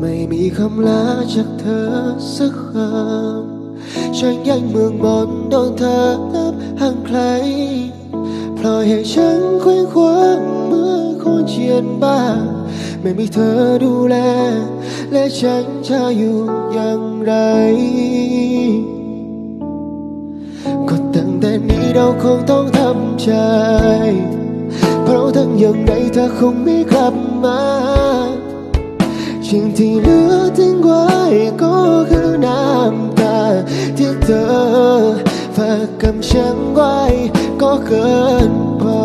ไม่มีคำลาจากเธอสักคำฉันยังเมืองบนโดนเธอนับห่างไกลพลอยให้ฉันคว้งคว้างเมื่อคนเชียนบ้าง ไม่มีเธอดูแล และฉันจะอยู่อย่างไรก็ตั้งแต่นี้เราคงต้องทำใจ เราทั้งยังไงเธอคงไม่กลับมาสิ่งที่เหลือทิ้งไว้ก็คือน้ำตาที่เธอฝากกับฉันไว้ก็เกินพอ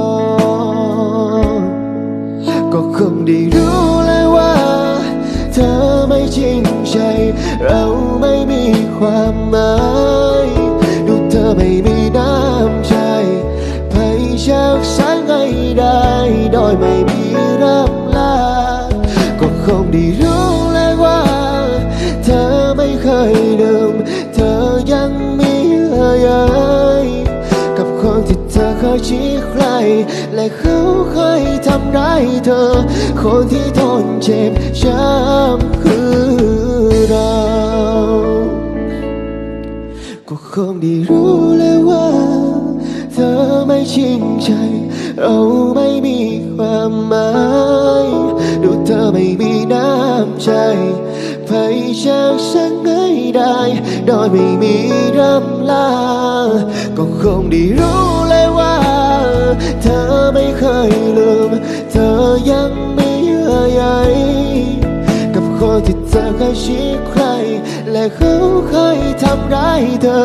ก็คงได้รู้แล้วว่า เธอไม่จริงใจ เราไม่มีความหมาย ได้ โดยไม่มีรับลาก็คงได้รู้แล้วว่า เธอไม่เคยลืมเธอยังมีเยื่ยกับคนที่เธอเคยชี้ใคร และเขาเคยทำร้ายเธอ คนที่ทนเจ็บช้ำคือเรา ก็คงได้รู้แล้วว่า ไม่จริงใจเราไม่มีความหมายดูเธอไม่มีน้ำใจไปจากฉันไม่ได้โดยไม่มีรำลา ก็คงได้รู้เลยว่า เธอไม่เคยลืม เธอยังไมีเยื่อใยกับคนที่เธอเคยชี้ใคร และเขาเคยทำร้ายเธอ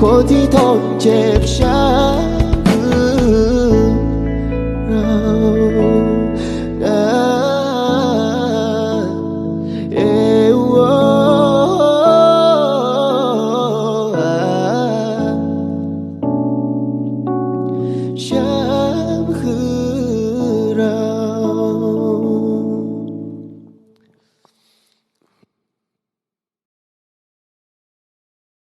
คนที่ทนเจ็บช้ำ